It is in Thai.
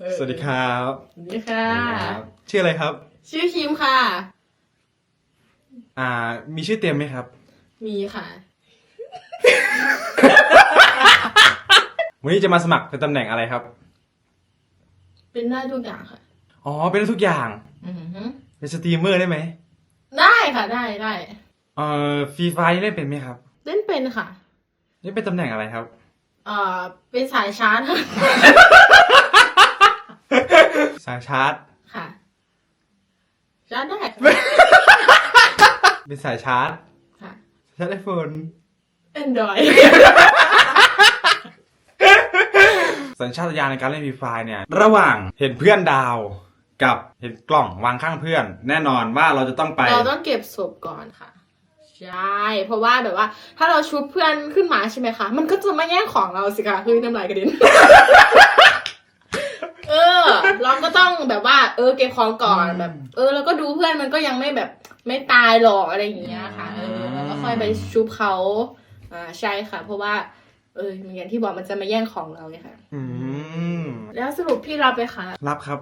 เออสวัสดีครับสวัสดีค่ะครับชื่ออะไรครับ ชื่อคิมค่ะ อ่า มีชื่อเต็มไหมครับ มีค่ะ วันนี้จะมาสมัครเป็นตำแหน่งอะไรครับ เป็นได้ทุกอย่างค่ะ อ๋อ เป็นทุกอย่าง อือหือเป็นสตรีมเมอร์ได้ไหมได้ค่ะได้ได้เอ่อฟรีไฟนี่เล่นเป็นไหมครับ เล่นเป็นค่ะ นี่เป็นตำแหน่งอะไรครับ เอ่อ เป็นสายชาร์จค่ะ สายชาร์จ ค่ะชาร์จได้ค่ะเป็นสายชาร์จค่ะชาร์จไอโฟน Android สัญชาตญาณในการเล่นฟรีไฟเนี่ย ระหว่างเห็นเพื่อนดาว กับเห็นกล่องวางข้างเพื่อน แน่นอนว่าเราจะต้องไป เราต้องเก็บศพก่อนค่ะ ใช่ เพราะว่าแบบว่า ถ้าเราชุบเพื่อนขึ้นมาใช่ไหมคะ มันก็จะมาแย่งของเราสิคะคือน้ำลายกระเด็น เออ เราก็ต้อง แบบว่า เออเก็บของก่อนแบบ เออ แล้วก็ดูเพื่อนมันก็ยังไม่แบบไม่ตายหรอกอะไรอย่างเงี้ยค่ะ เออแล้วก็ค่อยไปชุบเขาอ่าใช่ค่ะ เพราะว่า เอออย่างที่บอกมันจะมาแย่งของเราไงค่ะ อืมแล้วสรุปพี่รับไปคะรับครับ